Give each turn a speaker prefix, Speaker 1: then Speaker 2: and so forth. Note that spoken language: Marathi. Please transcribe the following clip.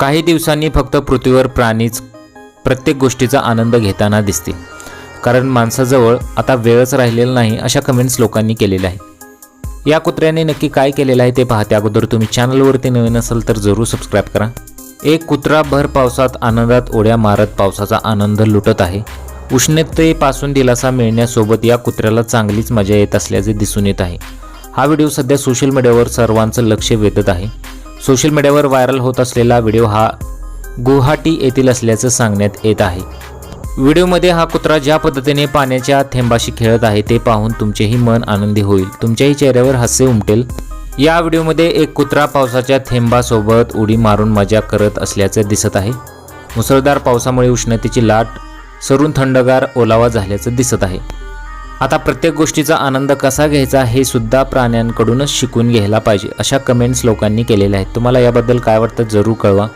Speaker 1: काही दिवसांनी फक्त पृथ्वीवर प्राणीच प्रत्येक गोष्टीचा आनंद घेताना दिसते. कारण माणसाजवळ आता वेळच राहिलेला नाही अशा कमेंट्स लोकांनी केलेल्या आहेत. या कुत्र्याने नक्की काय केलेलं आहे ते पाहते अगोदर तुम्ही चॅनलवरती नवीन असाल तर जरूर सबस्क्राईब करा. एक कुत्रा भर पावसात आनंदात उड्या मारत पावसाचा आनंद लुटत आहे. उष्णतेपासून दिलासा मिळण्यासोबत या कुत्र्याला चांगलीच मजा येत असल्याचे दिसून येत आहे. हा व्हिडिओ सध्या सोशल मीडियावर सर्वांचं लक्ष वेधत आहे. सोशल मीडियावर व्हायरल होत असलेला व्हिडिओ हा गुवाहाटी येथील असल्याचं सांगण्यात येत आहे. व्हिडिओमध्ये हा कुत्रा ज्या पद्धतीने पाण्याच्या थेंबाशी खेळत आहे ते पाहून तुमचेही मन आनंदी होईल. तुमच्याही चेहऱ्यावर हास्य उमटेल. या व्हिडिओमध्ये एक कुत्रा पावसाच्या थेंबासोबत उडी मारून मजा करत असल्याचं दिसत आहे. मुसळधार पावसामुळे उष्णतेची लाट सरून थंडगार ओलावा झाल्याचं दिसत आहे. आता प्रत्येक गोष्टीचा आनंद कसा घ्यायचा हे सुद्धा प्राण्यांकडूनच शिकून घ्यायला पाहिजे. अशा कमेंट्स लोकांनी केलेल्या आहेत. तुम्हाला याबद्दल काय वाटतं? जरूर कळवा.